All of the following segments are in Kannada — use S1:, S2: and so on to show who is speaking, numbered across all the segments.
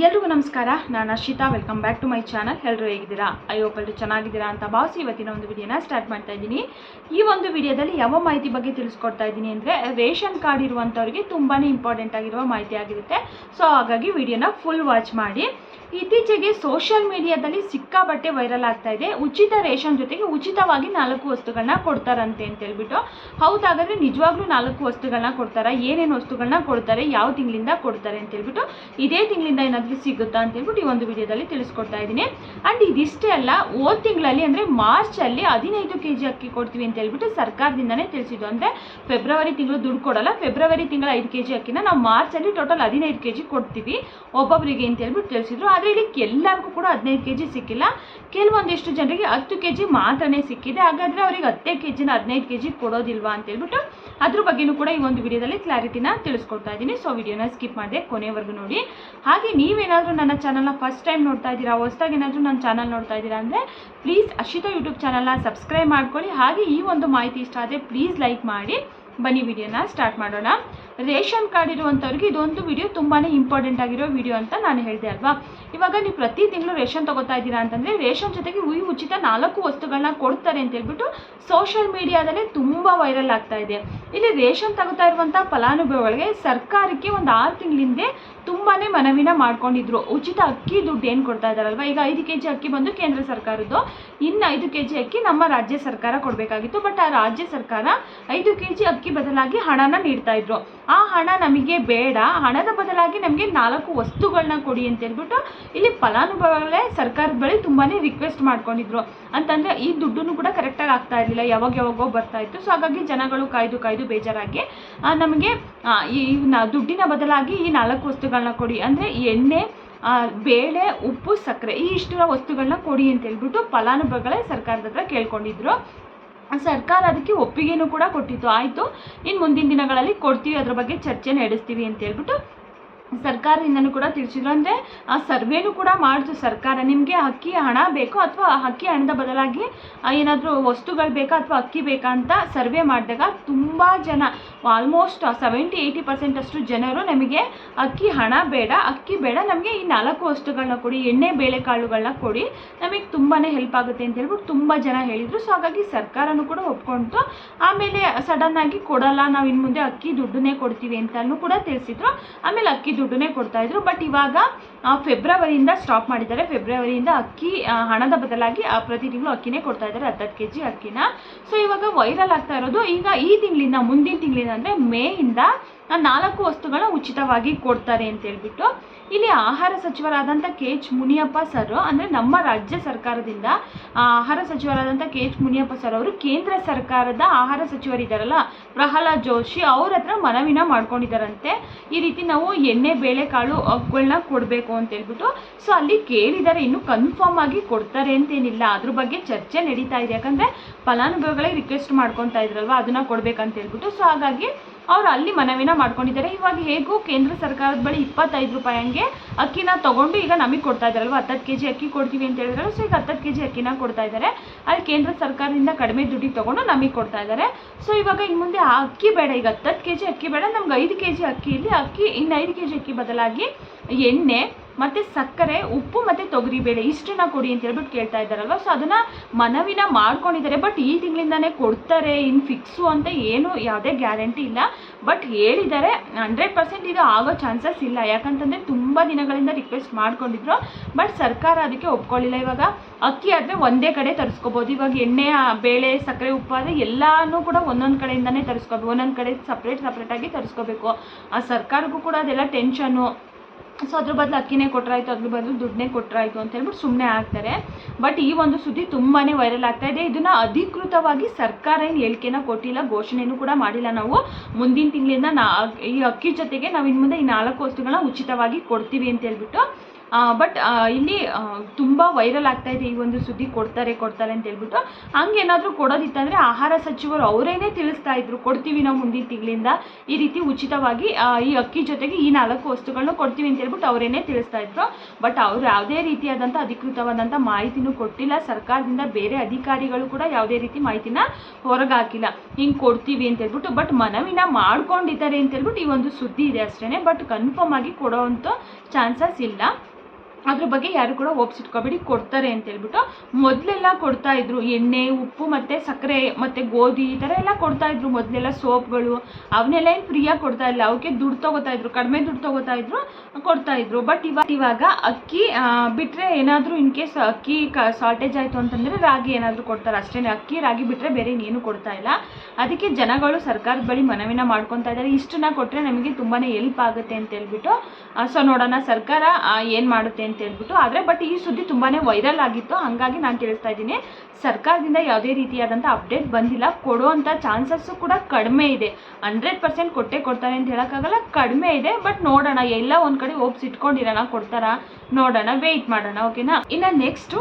S1: ಎಲ್ರಿಗೂ ನಮಸ್ಕಾರ. ನಾನು Arshita. Welcome back to my channel ಎಲ್ಲರೂ ಹೇಗಿದ್ದೀರಾ? ಅಯ್ಯೋ ಎಲ್ಲರೂ ಚೆನ್ನಾಗಿದ್ದೀರಾ ಅಂತ ಭಾವಿಸಿ ಇವತ್ತಿನ ಒಂದು ವಿಡಿಯೋನ ಸ್ಟಾರ್ಟ್ ಮಾಡ್ತಾ ಇದ್ದೀನಿ. ಈ ಒಂದು ವಿಡಿಯೋದಲ್ಲಿ ಯಾವ ಮಾಹಿತಿ ಬಗ್ಗೆ ತಿಳಿಸ್ಕೊಡ್ತಾ ಇದ್ದೀನಿ ಅಂದರೆ, ರೇಷನ್ ಕಾರ್ಡ್ ಇರುವಂಥವ್ರಿಗೆ ತುಂಬಾ ಇಂಪಾರ್ಟೆಂಟ್ ಆಗಿರುವ ಮಾಹಿತಿ ಆಗಿರುತ್ತೆ. ಸೊ ಹಾಗಾಗಿ ವಿಡಿಯೋನ ಫುಲ್ ವಾಚ್ ಮಾಡಿ. ಇತ್ತೀಚೆಗೆ ಸೋಷಿಯಲ್ ಮೀಡಿಯಾದಲ್ಲಿ ಸಿಕ್ಕಾಬಟ್ಟೆ ವೈರಲ್ ಆಗ್ತಾ ಇದೆ. ಉಚಿತ ರೇಷನ್ ಜೊತೆಗೆ ಉಚಿತವಾಗಿ ನಾಲ್ಕು ವಸ್ತುಗಳನ್ನ ಕೊಡ್ತಾರಂತೆ ಅಂತ ಹೇಳ್ಬಿಟ್ಟು. ಹೌದಾಗಾದ್ರೆ ನಿಜವಾಗ್ಲೂ ನಾಲ್ಕು ವಸ್ತುಗಳನ್ನ ಕೊಡ್ತಾರಾ? ಏನೇನು ವಸ್ತುಗಳನ್ನ ಕೊಡ್ತಾರೆ? ಯಾವ ತಿಂಗಳಿಂದ ಕೊಡ್ತಾರೆ ಅಂತ ಹೇಳ್ಬಿಟ್ಟು ಇದೇ ತಿಂಗಳಿಂದ ಏನಾದರೂ ಸಿಗುತ್ತಾ ಅಂತ ಹೇಳ್ಬಿಟ್ಟು ಈ ಒಂದು ವಿಡಿಯೋದಲ್ಲಿ ತಿಳಿಸ್ಕೊಡ್ತಾ ಇದ್ದೀನಿ. ಅಂಡ್ ಇದಿಷ್ಟೇ ಅಲ್ಲ, ಹೋದ ತಿಂಗಳಲ್ಲಿ ಅಂದರೆ ಮಾರ್ಚಲ್ಲಿ ಹದಿನೈದು ಕೆ ಜಿ ಅಕ್ಕಿ ಕೊಡ್ತೀವಿ ಅಂತ ಹೇಳ್ಬಿಟ್ಟು ಸರ್ಕಾರದಿಂದನೇ ತಿಳಿಸಿದ್ದು. ಅಂದರೆ ಫೆಬ್ರವರಿ ತಿಂಗಳು ದುಡ್ಡು ಕೊಡಲ್ಲ. ಫೆಬ್ರವರಿ ತಿಂಗಳ ಐದು ಕೆ ಜಿ ಅಕ್ಕಿನ ನಾವು ಮಾರ್ಚಲ್ಲಿ ಟೋಟಲ್ ಹದಿನೈದು ಕೆ ಜಿ ಕೊಡ್ತೀವಿ. ಒಬ್ಬೊಬ್ಬರಿಗೆ ಅಂತ ಹೇಳ್ಬಿಟ್ಟು ತಿಳಿಸಿದ್ರು. ಆದರೆ ಇಲ್ಲಿ ಎಲ್ಲರಿಗೂ ಕೂಡ ಹದಿನೈದು ಕೆ ಜಿ ಸಿಕ್ಕಿಲ್ಲ. ಕೆಲವೊಂದಿಷ್ಟು ಜನರಿಗೆ ಹತ್ತು ಕೆ ಜಿ ಮಾತ್ರನೇ ಸಿಕ್ಕಿದೆ. ಹಾಗಾದರೆ ಅವರಿಗೆ ಹತ್ತೇ ಕೆ ಜಿನ ಹದಿನೈದು ಕೆ ಜಿ ಕೊಡೋದಿಲ್ವಾ ಅಂತ ಹೇಳ್ಬಿಟ್ಟು ಅದ್ರ ಬಗ್ಗೆನೂ ಕೂಡ ಈ ಒಂದು ವಿಡಿಯೋದಲ್ಲಿ ಕ್ಲಾರಿಟಿನ ತಿಳಿಸ್ಕೊಡ್ತಾ ಇದ್ದೀನಿ. ಸೊ ವಿಡಿಯೋನ ಸ್ಕಿಪ್ ಮಾಡಿದೆ ಕೊನೆವರೆಗೂ ನೋಡಿ. ಹಾಗೆ ನೀವೇನಾದರೂ ನನ್ನ ಚಾನಲ್ನ ಫಸ್ಟ್ ಟೈಮ್ ನೋಡ್ತಾ ಇದ್ದೀರಾ, ಹೊಸದಾಗಿ ಏನಾದರೂ ನನ್ನ ಚಾನಲ್ ನೋಡ್ತಾ ಇದ್ದೀರಾ ಅಂದರೆ ಪ್ಲೀಸ್ ಅಶಿತಾ ಯೂಟ್ಯೂಬ್ ಚಾನಲ್ನ ಸಬ್ಸ್ಕ್ರೈಬ್ ಮಾಡ್ಕೊಳ್ಳಿ. ಹಾಗೆ ಈ ಒಂದು ಮಾಹಿತಿ ಇಷ್ಟ ಆದರೆ ಪ್ಲೀಸ್ ಲೈಕ್ ಮಾಡಿ. ಬನ್ನಿ ವಿಡಿಯೋನ ಸ್ಟಾರ್ಟ್ ಮಾಡೋಣ. ರೇಷನ್ ಕಾರ್ಡ್ ಇರುವಂಥವ್ರಿಗೆ ಇದೊಂದು ವಿಡಿಯೋ ತುಂಬಾ ಇಂಪಾರ್ಟೆಂಟ್ ಆಗಿರೋ ವಿಡಿಯೋ ಅಂತ ನಾನು ಹೇಳಿದೆ ಅಲ್ವಾ? ಇವಾಗ ನೀವು ಪ್ರತಿ ತಿಂಗಳು ರೇಷನ್ ತಗೋತಾ ಇದ್ದೀರಾ ಅಂತಂದರೆ ರೇಷನ್ ಜೊತೆಗೆ ಈ ಉಚಿತ ನಾಲ್ಕು ವಸ್ತುಗಳನ್ನ ಕೊಡ್ತಾರೆ ಅಂತ ಹೇಳ್ಬಿಟ್ಟು ಸೋಷಿಯಲ್ ಮೀಡಿಯಾದಲ್ಲೇ ತುಂಬ ವೈರಲ್ ಆಗ್ತಾ ಇದೆ. ಇಲ್ಲಿ ರೇಷನ್ ತಗೋತಾ ಇರುವಂಥ ಫಲಾನುಭವಿಗಳಿಗೆ ಸರ್ಕಾರಕ್ಕೆ ಒಂದು ಆರು ತಿಂಗಳ ಹಿಂದೆ ತುಂಬಾ ಮನವಿನ ಮಾಡ್ಕೊಂಡಿದ್ರು. ಉಚಿತ ಅಕ್ಕಿ ದುಡ್ಡು ಏನು ಕೊಡ್ತಾ ಇದ್ದಾರಲ್ವ? ಈಗ ಐದು ಕೆ ಜಿ ಅಕ್ಕಿ ಬಂದು ಕೇಂದ್ರ ಸರ್ಕಾರದ್ದು. ಇನ್ನು ಐದು ಕೆ ಜಿ ಅಕ್ಕಿ ನಮ್ಮ ರಾಜ್ಯ ಸರ್ಕಾರ ಕೊಡಬೇಕಾಗಿತ್ತು. ಬಟ್ ಆ ರಾಜ್ಯ ಸರ್ಕಾರ ಐದು ಕೆ ಜಿ ಅಕ್ಕಿ ಬದಲಾಗಿ ಹಣನ ನೀಡ್ತಾ ಇದ್ರು. ಆ ಹಣ ನಮಗೆ ಬೇಡ. ಹಣದ ಬದಲಾಗಿ ನಮಗೆ ನಾಲ್ಕು ವಸ್ತುಗಳನ್ನ ಕೊಡಿ ಅಂತ ಹೇಳ್ಬಿಟ್ಟು ಇಲ್ಲಿ ಫಲಾನುಭವಿಗಳೇ ಸರ್ಕಾರದ ಬಳಿ ತುಂಬಾ ರಿಕ್ವೆಸ್ಟ್ ಮಾಡ್ಕೊಂಡಿದ್ರು. ಅಂತಂದರೆ ಈ ದುಡ್ಡನ್ನು ಕೂಡ ಕರೆಕ್ಟಾಗಿ ಆಗ್ತಾ ಇರಲಿಲ್ಲ. ಯಾವಾಗ ಯಾವಾಗೋ ಬರ್ತಾ ಇತ್ತು. ಸೊ ಹಾಗಾಗಿ ಜನಗಳು ಕಾಯ್ದು ಕಾಯ್ದು ಬೇಜಾರಾಗಿ ನಮಗೆ ಈ ದುಡ್ಡಿನ ಬದಲಾಗಿ ಈ ನಾಲ್ಕು ವಸ್ತುಗಳನ್ನ ಕೊಡಿ. ಅಂದರೆ ಎಣ್ಣೆ ಬೇಳೆ, ಉಪ್ಪು, ಸಕ್ಕರೆ, ಈ ಇಷ್ಟು ವಸ್ತುಗಳನ್ನ ಕೊಡಿ ಅಂತ ಹೇಳ್ಬಿಟ್ಟು ಫಲಾನುಭವಿಗಳೇ ಸರ್ಕಾರದ ಹತ್ರ ಕೇಳ್ಕೊಂಡಿದ್ರು. ಸರ್ಕಾರ ಅದಕ್ಕೆ ಒಪ್ಪಿಗೆನೂ ಕೂಡ ಕೊಟ್ಟಿತ್ತು. ಆಯಿತು ಇನ್ನು ಮುಂದಿನ ದಿನಗಳಲ್ಲಿ ಕೊಡ್ತೀವಿ, ಅದ್ರ ಬಗ್ಗೆ ಚರ್ಚೆ ನಡೆಸ್ತೀವಿ ಅಂತ ಹೇಳ್ಬಿಟ್ಟು ಸರ್ಕಾರದಿಂದನೂ ಕೂಡ ತಿಳಿಸಿದ್ರು. ಅಂದರೆ, ಆ, ಸರ್ವೇನೂ ಕೂಡ ಮಾಡಿತು ಸರ್ಕಾರ. ನಿಮಗೆ ಅಕ್ಕಿ, ಹಣ ಬೇಕು ಅಥವಾ ಅಕ್ಕಿ ಹಣದ ಬದಲಾಗಿ ಏನಾದರೂ ವಸ್ತುಗಳು ಬೇಕಾ ಅಥವಾ ಅಕ್ಕಿ ಬೇಕಾ ಅಂತ ಸರ್ವೆ ಮಾಡಿದಾಗ ತುಂಬ ಜನ ಆಲ್ಮೋಸ್ಟ್ ಸೆವೆಂಟಿ ಏಯ್ಟಿ ಪರ್ಸೆಂಟ್ ಅಷ್ಟು ಜನರು ನಮಗೆ ಅಕ್ಕಿ ಹಣ ಬೇಡ, ಅಕ್ಕಿ ಬೇಡ, ನಮಗೆ ಈ ನಾಲ್ಕು ವಸ್ತುಗಳನ್ನ ಕೊಡಿ, ಎಣ್ಣೆ, ಬೇಳೆಕಾಳುಗಳನ್ನ ಕೊಡಿ, ನಮಗೆ ತುಂಬಾ ಹೆಲ್ಪ್ ಆಗುತ್ತೆ ಅಂತ ಹೇಳ್ಬಿಟ್ಟು ತುಂಬ ಜನ ಹೇಳಿದರು. ಸೊ ಹಾಗಾಗಿ ಸರ್ಕಾರನೂ ಕೂಡ ಒಪ್ಕೊಂಡು ಆಮೇಲೆ ಸಡನ್ನಾಗಿ ಕೊಡಲ್ಲ, ನಾವು ಇನ್ನು ಮುಂದೆ ಅಕ್ಕಿ ದುಡ್ಡನ್ನೇ ಕೊಡ್ತೀವಿ ಅಂತಲೂ ಕೂಡ ತಿಳಿಸಿದ್ರು. ಆಮೇಲೆ ಅಕ್ಕಿ ದುಡ್ಡನ್ನೇ ಕೊಡ್ತಾಯಿದ್ರು ಬಟ್ ಇವಾಗ ಫೆಬ್ರವರಿಯಿಂದ ಸ್ಟಾಪ್ ಮಾಡಿದ್ದಾರೆ. ಫೆಬ್ರವರಿಯಿಂದ ಅಕ್ಕಿ ಹಣದ ಬದಲಾಗಿ ಪ್ರತಿ ತಿಂಗಳು ಅಕ್ಕಿನೇ ಕೊಡ್ತಾ ಇದ್ದಾರೆ, ಹತ್ತತ್ತು ಕೆ ಜಿ ಅಕ್ಕಿನ. ಸೊ ಇವಾಗ ವೈರಲ್ ಆಗ್ತಾ ಇರೋದು. ಈಗ ಈ ತಿಂಗಳಿಂದ, ಮುಂದಿನ ತಿಂಗಳಿಂದ ಅಂದರೆ ಮೇಯಿಂದ ಆ ನಾಲ್ಕು ವಸ್ತುಗಳ ಉಚಿತವಾಗಿ ಕೊಡ್ತಾರೆ ಅಂತ ಹೇಳ್ಬಿಟ್ಟು ಇಲ್ಲಿ ಆಹಾರ ಸಚಿವರಾದಂಥ ಕೆ ಎಚ್ ಮುನಿಯಪ್ಪ ಸರ್ ಅಂದರೆ ನಮ್ಮ ರಾಜ್ಯ ಸರ್ಕಾರದಿಂದ ಆಹಾರ ಸಚಿವರಾದಂಥ ಕೆ ಎಚ್ ಮುನಿಯಪ್ಪ ಸರ್ ಅವರು ಕೇಂದ್ರ ಸರ್ಕಾರದ ಆಹಾರ ಸಚಿವರಿದ್ದಾರಲ್ಲ ಪ್ರಹ್ಲಾದ್ ಜೋಶಿ ಅವ್ರ ಹತ್ರ ಮನವಿನ ಮಾಡ್ಕೊಂಡಿದ್ದಾರಂತೆ ಈ ರೀತಿ ನಾವು ಎಣ್ಣೆ, ಬೇಳೆಕಾಳು ಅವುಗಳನ್ನ ಕೊಡಬೇಕು ಅಂತ ಹೇಳ್ಬಿಟ್ಟು ಸೊ ಅಲ್ಲಿ ಕೇಳಿದ್ದಾರೆ ಇನ್ನು ಕನ್ಫರ್ಮ್ ಆಗಿ ಕೊಡ್ತಾರೆ ಅಂತೇನಿಲ್ಲ. ಅದ್ರ ಬಗ್ಗೆ ಚರ್ಚೆ ನಡೀತಾ ಇದೆ. ಯಾಕಂದರೆ ಫಲಾನುಭವಿಗಳಿಗೆ ರಿಕ್ವೆಸ್ಟ್ ಮಾಡ್ಕೊತಾ ಇದ್ರಲ್ವ, ಅದನ್ನ ಕೊಡ್ಬೇಕಂತ ಹೇಳ್ಬಿಟ್ಟು ಸೊ ಹಾಗಾಗಿ ಅವ್ರು ಅಲ್ಲಿ ಮನವಿನ ಮಾಡ್ಕೊಂಡಿದ್ದಾರೆ. ಇವಾಗ ಹೇಗೂ ಕೇಂದ್ರ ಸರ್ಕಾರದ ಬಳಿ ಇಪ್ಪತ್ತೈದು ರೂಪಾಯಿ ಹಂಗೆ ಅಕ್ಕಿನ ತಗೊಂಡು ಈಗ ನಮಗೆ ಕೊಡ್ತಾ ಇದ್ದಾರಲ್ವ? ಹತ್ತತ್ತು ಕೆ ಜಿ ಅಕ್ಕಿ ಕೊಡ್ತೀವಿ ಅಂತ ಹೇಳಿದ್ರೆ ಸೊ ಈಗ ಹತ್ತತ್ತು ಕೆ ಜಿ ಅಕ್ಕಿನ ಕೊಡ್ತಾ ಇದ್ದಾರೆ. ಅಲ್ಲಿ ಕೇಂದ್ರ ಸರ್ಕಾರದಿಂದ ಕಡಿಮೆ ದುಡ್ಡಿಗೆ ತಗೊಂಡು ನಮಗೆ ಕೊಡ್ತಾ ಇದ್ದಾರೆ. ಸೊ ಇವಾಗ ಇನ್ನು ಮುಂದೆ ಆ ಅಕ್ಕಿ ಬೇಡ. ಈಗ ಹತ್ತತ್ತು ಕೆ ಜಿ ಅಕ್ಕಿ ಬೇಡ. ನಮ್ಗೆ ಐದು ಕೆ ಜಿ ಅಕ್ಕಿಯಲ್ಲಿ ಅಕ್ಕಿ ಇನ್ನು ಐದು ಕೆ ಜಿ ಅಕ್ಕಿ ಬದಲಾಗಿ ಎಣ್ಣೆ ಮತ್ತು ಸಕ್ಕರೆ, ಉಪ್ಪು ಮತ್ತು ತೊಗರಿಬೇಳೆ ಇಷ್ಟನ್ನ ಕೊಡಿ ಅಂತ ಹೇಳ್ಬಿಟ್ಟು ಕೇಳ್ತಾ ಇದ್ದಾರಲ್ವ? ಸೊ ಅದನ್ನು ಮನವಿನ ಮಾಡ್ಕೊಂಡಿದ್ದಾರೆ. ಬಟ್ ಈ ತಿಂಗಳಿಂದಾನೇ ಕೊಡ್ತಾರೆ ಇನ್ನು ಫಿಕ್ಸು ಅಂತ ಏನು ಯಾವುದೇ ಗ್ಯಾರಂಟಿ ಇಲ್ಲ. ಬಟ್ ಹೇಳಿದ್ದಾರೆ ಹಂಡ್ರೆಡ್ ಪರ್ಸೆಂಟ್ ಇದು ಆಗೋ ಚಾನ್ಸಸ್ ಇಲ್ಲ. ಯಾಕಂತಂದರೆ ತುಂಬ ದಿನಗಳಿಂದ ರಿಕ್ವೆಸ್ಟ್ ಮಾಡ್ಕೊಂಡಿದ್ರು. ಬಟ್ ಸರ್ಕಾರ ಅದಕ್ಕೆ ಒಪ್ಕೊಳ್ಳಿಲ್ಲ. ಇವಾಗ ಅಕ್ಕಿ ಆದರೆ ಒಂದೇ ಕಡೆ ತರಿಸ್ಕೋಬೋದು. ಇವಾಗ ಎಣ್ಣೆ, ಬೇಳೆ, ಸಕ್ಕರೆ, ಉಪ್ಪು ಆದರೆ ಎಲ್ಲನೂ ಕೂಡ ಒಂದೊಂದು ಕಡೆಯಿಂದನೇ ತರಿಸ್ಕೋಬೇಕು. ಒಂದೊಂದು ಕಡೆ ಸಪ್ರೇಟ್ ಸಪ್ರೇಟಾಗಿ ತರಿಸ್ಕೋಬೇಕು. ಆ ಸರ್ಕಾರಕ್ಕೂ ಕೂಡ ಅದೆಲ್ಲ ಟೆನ್ಷನ್ನು ಸೊ ಅದ್ರ ಬದಲು ಅಕ್ಕಿನೇ ಕೊಟ್ಟರಾಯ್ತು ಅದ್ರ ಬದಲು ದುಡ್ಡನ್ನೇ ಕೊಟ್ಟರಾಯ್ತು ಅಂತ ಹೇಳ್ಬಿಟ್ಟು ಸುಮ್ಮನೆ ಆಗ್ತಾರೆ ಬಟ್ ಈ ಒಂದು ಸುದ್ದಿ ತುಂಬಾ ವೈರಲ್ ಆಗ್ತಾ ಇದೆ. ಇದನ್ನು ಅಧಿಕೃತವಾಗಿ ಸರ್ಕಾರ ಏನು ಹೇಳಿಕೆನ ಕೊಟ್ಟಿಲ್ಲ, ಘೋಷಣೆನೂ ಕೂಡ ಮಾಡಿಲ್ಲ ನಾವು. ಮುಂದಿನ ತಿಂಗಳಿಂದ ನಾ ಈ ಅಕ್ಕಿ ಜೊತೆಗೆ ನಾವು ಇನ್ನು ಮುಂದೆ ಈ ನಾಲ್ಕು ವಸ್ತುಗಳನ್ನ ಉಚಿತವಾಗಿ ಕೊಡ್ತೀವಿ ಅಂತ ಹೇಳ್ಬಿಟ್ಟು ಬಟ್ ಇಲ್ಲಿ ತುಂಬ ವೈರಲ್ ಆಗ್ತಾ ಇದೆ ಈ ಒಂದು ಸುದ್ದಿ, ಕೊಡ್ತಾರೆ ಕೊಡ್ತಾರೆ ಅಂತ ಹೇಳ್ಬಿಟ್ಟು. ಹಂಗೇನಾದರೂ ಕೊಡೋದಿತ್ತಂದರೆ ಆಹಾರ ಸಚಿವರು ಅವರೇನೆ ತಿಳಿಸ್ತಾ ಇದ್ರು, ಕೊಡ್ತೀವಿ ನಾವು ಮುಂದಿನ ತಿಂಗಳಿಂದ. ಈ ರೀತಿ ಉಚಿತವಾಗಿ ಈ ಅಕ್ಕಿ ಜೊತೆಗೆ ಈ ನಾಲ್ಕು ವಸ್ತುಗಳನ್ನ ಕೊಡ್ತೀವಿ ಅಂತ ಹೇಳ್ಬಿಟ್ಟು ಅವರೇನೆ ತಿಳಿಸ್ತಾ ಇದ್ರು. ಬಟ್ ಅವರು ಯಾವುದೇ ರೀತಿಯಾದಂಥ ಅಧಿಕೃತವಾದಂಥ ಮಾಹಿತಿನೂ ಕೊಟ್ಟಿಲ್ಲ. ಸರ್ಕಾರದಿಂದ ಬೇರೆ ಅಧಿಕಾರಿಗಳು ಕೂಡ ಯಾವುದೇ ರೀತಿ ಮಾಹಿತಿನ ಹೊರಗೆ ಹಾಕಿಲ್ಲ ಹಿಂಗೆ ಕೊಡ್ತೀವಿ ಅಂತ ಹೇಳ್ಬಿಟ್ಟು ಬಟ್ ಮನವಿನ ಮಾಡ್ಕೊಂಡಿದ್ದಾರೆ ಅಂತ ಹೇಳ್ಬಿಟ್ಟು ಈ ಒಂದು ಸುದ್ದಿ ಇದೆ ಅಷ್ಟೇ ಬಟ್ ಕನ್ಫರ್ಮ್ ಆಗಿ ಕೊಡೋವಂಥ ಚಾನ್ಸಸ್ ಇಲ್ಲ. ಅದ್ರ ಬಗ್ಗೆ ಯಾರು ಕೂಡ ಒಪ್ಸಿಟ್ಕೋಬೇಡಿ ಕೊಡ್ತಾರೆ ಅಂತ ಹೇಳ್ಬಿಟ್ಟು ಮೊದಲೆಲ್ಲ ಕೊಡ್ತಾ ಇದ್ರು. ಎಣ್ಣೆ, ಉಪ್ಪು ಮತ್ತು ಸಕ್ಕರೆ ಮತ್ತು ಗೋಧಿ ಈ ಥರ ಎಲ್ಲ ಕೊಡ್ತಾ ಇದ್ರು. ಮೊದಲೆಲ್ಲ ಸೋಪ್ಗಳು ಅವನ್ನೆಲ್ಲ ಏನು ಫ್ರೀಯಾಗಿ ಕೊಡ್ತಾ ಇಲ್ಲ ಅವಕ್ಕೆ ದುಡ್ಡು ತಗೋತಾ ಇದ್ರು. ಕಡಿಮೆ ದುಡ್ಡು ತಗೋತಾ ಇದ್ರು, ಕೊಡ್ತಾ ಇದ್ರು. ಬಟ್ ಇವಾಗ ಇವಾಗ ಅಕ್ಕಿ ಬಿಟ್ಟರೆ ಏನಾದರೂ ಇನ್ ಕೇಸ್ ಅಕ್ಕಿ ಕ ಶಾರ್ಟೇಜ್ ಆಯಿತು ಅಂತಂದರೆ ರಾಗಿ ಏನಾದರೂ ಕೊಡ್ತಾರೆ. ಅಷ್ಟೇ ಅಕ್ಕಿ, ರಾಗಿ ಬಿಟ್ಟರೆ ಬೇರೆ ಇನ್ನೇನು ಕೊಡ್ತಾ ಇಲ್ಲ. ಅದಕ್ಕೆ ಜನಗಳು ಸರ್ಕಾರದ ಬಳಿ ಮನವಿನ ಮಾಡ್ಕೊತಾ ಇದ್ದಾರೆ. ಇಷ್ಟನ್ನ ಕೊಟ್ಟರೆ ನಮಗೆ ತುಂಬಾ ಹೆಲ್ಪ್ ಆಗುತ್ತೆ ಅಂತ ಹೇಳ್ಬಿಟ್ಟು ಸೊ ನೋಡೋಣ ಸರ್ಕಾರ ಏನು ಮಾಡುತ್ತೆ ಅಂತ ಹೇಳ್ಬಿಟ್ಟು, ಆದರೆ ಬಟ್ ಈ ಸುದ್ದಿ ತುಂಬಾ ವೈರಲ್ ಆಗಿತ್ತು. ಹಾಗಾಗಿ ನಾನು ತಿಳಿಸ್ತಾ ಇದ್ದೀನಿ. ಸರ್ಕಾರದಿಂದ ಯಾವುದೇ ರೀತಿಯಾದಂಥ ಅಪ್ಡೇಟ್ ಬಂದಿಲ್ಲ. ಕೊಡುವಂಥ ಚಾನ್ಸಸ್ಸು ಕೂಡ ಕಡಿಮೆ ಇದೆ. ಹಂಡ್ರೆಡ್ ಪರ್ಸೆಂಟ್ ಕೊಟ್ಟೆ ಕೊಡ್ತಾರೆ ಅಂತ ಹೇಳೋಕ್ಕಾಗಲ್ಲ. ಕಡಿಮೆ ಇದೆ ಬಟ್ ನೋಡೋಣ. ಎಲ್ಲ ಒಂದು ಕಡೆ ಹೋಪ್ಸ್ ಇಟ್ಕೊಂಡಿರೋಣ. ಕೊಡ್ತಾರಾ? ನೋಡೋಣ ವೆಯ್ಟ್ ಮಾಡೋಣ ಓಕೆನಾ ಇನ್ನು ನೆಕ್ಸ್ಟು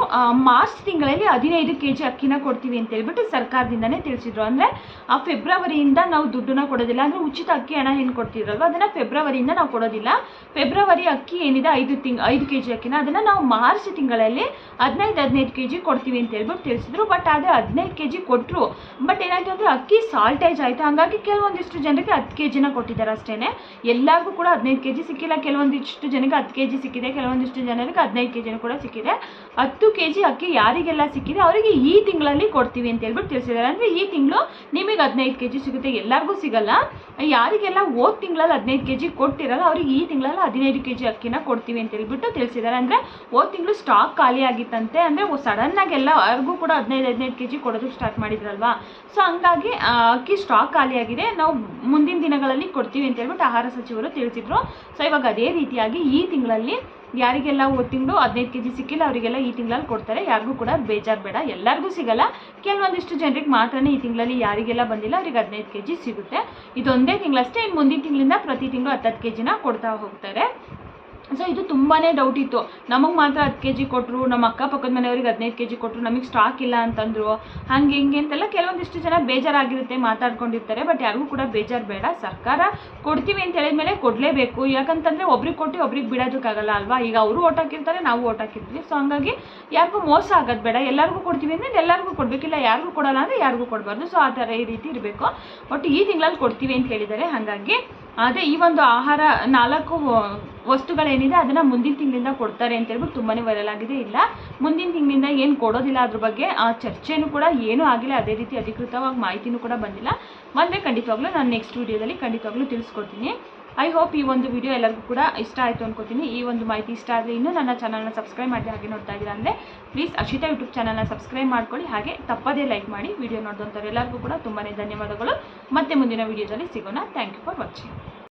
S1: ಮಾರ್ಚ್ ತಿಂಗಳಲ್ಲಿ ಹದಿನೈದು ಕೆ ಜಿ ಅಕ್ಕಿನ ಕೊಡ್ತೀವಿ ಅಂತ ಹೇಳ್ಬಿಟ್ಟು ಸರ್ಕಾರದಿಂದನೇ ತಿಳಿಸಿದ್ರು. ಅಂದರೆ, ಆ ಫೆಬ್ರವರಿಯಿಂದ ನಾವು ದುಡ್ಡನ್ನ ಕೊಡೋದಿಲ್ಲ. ಅಂದರೆ, ಉಚಿತ ಅಕ್ಕಿ ಹಣ ಏನು ಕೊಡ್ತಿದ್ರಲ್ವ? ಅದನ್ನು ಫೆಬ್ರವರಿಯಿಂದ ನಾವು ಕೊಡೋದಿಲ್ಲ. ಫೆಬ್ರವರಿ ಅಕ್ಕಿ ಏನಿದೆ? ಐದು ತಿಂಗ್, ಐದು ಕೆ ಜಿ ಅಕ್ಕಿನ. ಅದನ್ನು ನಾವು ಮಾರ್ಚ್ ತಿಂಗಳಲ್ಲಿ ಹದಿನೈದು ಹದಿನೈದು ಕೆ ಜಿ ಕೊಡ್ತೀವಿ ಅಂತ ಹೇಳ್ಬಿಟ್ಟು ತಿಳಿಸಿದ್ರು. ಬಟ್ ಆದರೆ ಹದಿನೈದು ಕೆ ಜಿ ಕೊಟ್ಟರು ಬಟ್ ಏನಾಯಿತು ಅಂದರೆ, ಅಕ್ಕಿ ಸಾಲ್ಟೇಜ್ ಆಯಿತು. ಹಾಗಾಗಿ ಕೆಲವೊಂದಿಷ್ಟು ಜನರಿಗೆ ಹತ್ತು ಕೆ ಜಿನ ಕೊಟ್ಟಿದ್ದಾರೆ ಅಷ್ಟೇ ಎಲ್ಲರಿಗೂ ಕೂಡ ಹದಿನೈದು ಕೆ ಜಿ ಸಿಕ್ಕಿಲ್ಲ. ಕೆಲವೊಂದಿಷ್ಟು ಜನಕ್ಕೆ ಹತ್ತು ಕೆ ಜಿ ಸಿಕ್ಕಿದೆ. ಕೆಲವೊಂದಿಷ್ಟು ಜನರಿಗೆ ಹದಿನೈದು ಕೆ ಜಿನೂ ಕೂಡ ಸಿಕ್ಕಿದೆ. ಹತ್ತು ಕೆ ಜಿ ಅಕ್ಕಿ ಯಾರಿಗೆಲ್ಲ ಸಿಕ್ಕಿದೆ ಅವರಿಗೆ ಈ ತಿಂಗಳಲ್ಲಿ ಕೊಡ್ತೀವಿ ಅಂತ ಹೇಳ್ಬಿಟ್ಟು ತಿಳಿಸಿದ್ದಾರೆ. ಅಂದರೆ ಈ ತಿಂಗಳು ನಿಮಗೆ ಹದಿನೈದು ಕೆ ಜಿ ಸಿಗುತ್ತೆ, ಎಲ್ಲರಿಗೂ ಸಿಗಲ್ಲ. ಯಾರಿಗೆಲ್ಲ ಹೋದ ತಿಂಗಳಲ್ಲಿ ಹದಿನೈದು ಕೆ ಜಿ ಕೊಟ್ಟಿರಲ್ಲ ಅವ್ರಿಗೆ ಈ ತಿಂಗಳಲ್ಲಿ ಹದಿನೈದು ಕೆ ಜಿ ಅಕ್ಕಿನ ಕೊಡ್ತೀವಿ ಅಂತ ಹೇಳ್ಬಿಟ್ಟು ತಿಳಿಸಿದ್ದಾರೆ. ಅಂದರೆ ಹೋದ ತಿಂಗಳು ಸ್ಟಾಕ್ ಖಾಲಿ ಆಗಿತ್ತಂತೆ, ಅಂದರೆ ಸಡನ್ನಾಗಿ ಎಲ್ಲರಿಗೂ ಕೂಡ ಹದಿನೈದು ಹದಿನೈದು ಕೆ ಜಿ ಕೊಡೋದಕ್ಕೆ ಸ್ಟಾರ್ಟ್ ಮಾಡಿದ್ರಲ್ವಾ? ಸೊ ಹಂಗಾಗಿ ಅಕ್ಕಿ ಸ್ಟಾಕ್ ಖಾಲಿಯಾಗಿದೆ ನಾವು ಮುಂದಿನ ದಿನಗಳಲ್ಲಿ ಕೊಡ್ತೀವಿ ಅಂತ ಹೇಳ್ಬಿಟ್ಟು ಆಹಾರ ಸಚಿವರು ತಿಳಿಸಿದ್ರು. ಸೊ ಇವಾಗ ಅದೇ ರೀತಿಯಾಗಿ ಈ ತಿಂಗಳಲ್ಲಿ ಯಾರಿಗೆಲ್ಲ ಹೋದ ತಿಂಗಳು ಹದಿನೈದು ಕೆ ಜಿ ಸಿಕ್ಕಿಲ್ಲ, ಅವರಿಗೆಲ್ಲ ಈ ತಿಂಗಳಲ್ಲಿ ಕೊಡ್ತಾರೆ. ಯಾರಿಗೂ ಕೂಡ ಬೇಜಾರು ಬೇಡ. ಎಲ್ಲರಿಗೂ ಸಿಗಲ್ಲ. ಕೆಲವೊಂದಿಷ್ಟು ಜನರಿಗೆ ಮಾತ್ರನೇ ಈ ತಿಂಗಳಲ್ಲಿ ಯಾರಿಗೆಲ್ಲ ಬಂದಿಲ್ಲ, ಅವ್ರಿಗೆ ಹದಿನೈದು ಕೆ ಜಿ ಸಿಗುತ್ತೆ. ಇದೊಂದೇ ತಿಂಗಳಷ್ಟೇ. ಇನ್ನು ಮುಂದಿನ ತಿಂಗಳಿಂದ ಪ್ರತಿ ತಿಂಗಳು ಹತ್ತತ್ತು ಕೆ ಜಿನ ಕೊಡ್ತಾ ಹೋಗ್ತಾರೆ. ಸೊ ಇದು ತುಂಬಾ ಡೌಟ್ ಇತ್ತು. ನಮಗೆ ಮಾತ್ರ ಹತ್ತು ಕೆ ಜಿ ಕೊಟ್ಟರು ನಮ್ಮ ಅಕ್ಕಪಕ್ಕದ ಮನೆಯವ್ರಿಗೆ ಹದಿನೈದು ಕೆ ಜಿ ಕೊಟ್ಟರು ನಮಗೆ ಸ್ಟಾಕ್ ಇಲ್ಲ ಅಂತಂದರು. ಹಂಗೆ ಹಿಂಗೆ ಅಂತೆಲ್ಲ ಕೆಲವೊಂದಿಷ್ಟು ಜನ ಬೇಜಾರಾಗಿರುತ್ತೆ ಮಾತಾಡ್ಕೊಂಡಿರ್ತಾರೆ ಬಟ್ ಯಾರಿಗೂ ಕೂಡ ಬೇಜಾರು ಬೇಡ. ಸರ್ಕಾರ ಕೊಡ್ತೀವಿ ಅಂತ ಹೇಳಿದ ಮೇಲೆ ಕೊಡಲೇಬೇಕು. ಯಾಕಂತಂದರೆ ಒಬ್ರಿಗೆ ಕೊಟ್ಟು ಒಬ್ರಿಗೆ ಬಿಡೋದಕ್ಕಾಗಲ್ಲ ಅಲ್ವಾ? ಈಗ ಅವರು ಓಟಾಕಿರ್ತಾರೆ ನಾವು ಓಟ್ ಹಾಕಿರ್ತೀವಿ. ಸೊ ಹಂಗಾಗಿ ಯಾರಿಗೂ ಮೋಸ ಆಗೋದು ಬೇಡ. ಎಲ್ಲರಿಗೂ ಕೊಡ್ತೀವಿ ಅಂದರೆ ಎಲ್ಲರಿಗೂ ಕೊಡಬೇಕಿಲ್ಲ ಯಾರಿಗೂ ಕೊಡೋಲ್ಲ ಅಂದರೆ ಯಾರಿಗೂ ಕೊಡಬಾರ್ದು. ಸೊ ಆ ಥರ ಈ ರೀತಿ ಇರಬೇಕು. ಬಟ್ ಈ ತಿಂಗಳಲ್ಲಿ ಕೊಡ್ತೀವಿ ಅಂತ ಹೇಳಿದ್ದಾರೆ. ಹಾಗಾಗಿ ಅದೇ ಈ ಒಂದು ಆಹಾರ ನಾಲ್ಕು ವಸ್ತುಗಳೇನಿದೆ ಅದನ್ನು ಮುಂದಿನ ತಿಂಗಳಿಂದ ಕೊಡ್ತಾರೆ ಅಂತ ಹೇಳ್ಬಿಟ್ಟು ತುಂಬಾ ವೈರಲ್ ಆಗಿದೆ. ಇಲ್ಲ, ಮುಂದಿನ ತಿಂಗಳಿಂದ ಏನು ಕೊಡೋದಿಲ್ಲ ಅದ್ರ ಬಗ್ಗೆ, ಆ ಚರ್ಚೆನೂ ಕೂಡ ಏನೂ ಆಗಿಲ್ಲ. ಅದೇ ರೀತಿ ಅಧಿಕೃತವಾಗಿ ಮಾಹಿತಿನೂ ಕೂಡ ಬಂದಿಲ್ಲ. ಬಂದರೆ ಖಂಡಿತವಾಗ್ಲೂ ನಾನು ನೆಕ್ಸ್ಟ್ ವೀಡಿಯೋದಲ್ಲಿ ಖಂಡಿತವಾಗ್ಲೂ ತಿಳಿಸ್ಕೊಡ್ತೀನಿ. ಐ ಹೋಪ್ ಈ ಒಂದು ವಿಡಿಯೋ ಎಲ್ಲರಿಗೂ ಕೂಡ ಇಷ್ಟ ಆಯಿತು ಅನ್ಕೋತೀನಿ. ಈ ಒಂದು ಮಾಹಿತಿ ಇಷ್ಟ ಆದರೆ ಇನ್ನೂ ನನ್ನ ಚಾನಲ್ನ ಸಬ್ಸ್ಕ್ರೈಬ್ ಮಾಡಿ ಹಾಗೆ ನೋಡ್ತಾ ಇದ್ದೀರಾ ಅಂದರೆ ಪ್ಲೀಸ್ ಅಶಿತಾ ಯೂಟ್ಯೂಬ್ ಚಾನಲ್ನ ಸಬ್ಸ್ಕ್ರೈಬ್ ಮಾಡ್ಕೊಳ್ಳಿ. ಹಾಗೆ ತಪ್ಪದೇ ಲೈಕ್ ಮಾಡಿ ವಿಡಿಯೋ ನೋಡಿದಂಥವ್ರು ಎಲ್ಲರಿಗೂ ಕೂಡ ತುಂಬಾ ಧನ್ಯವಾದಗಳು. ಮತ್ತೆ ಮುಂದಿನ ವಿಡಿಯೋದಲ್ಲಿ ಸಿಗೋಣ. Thank you for watching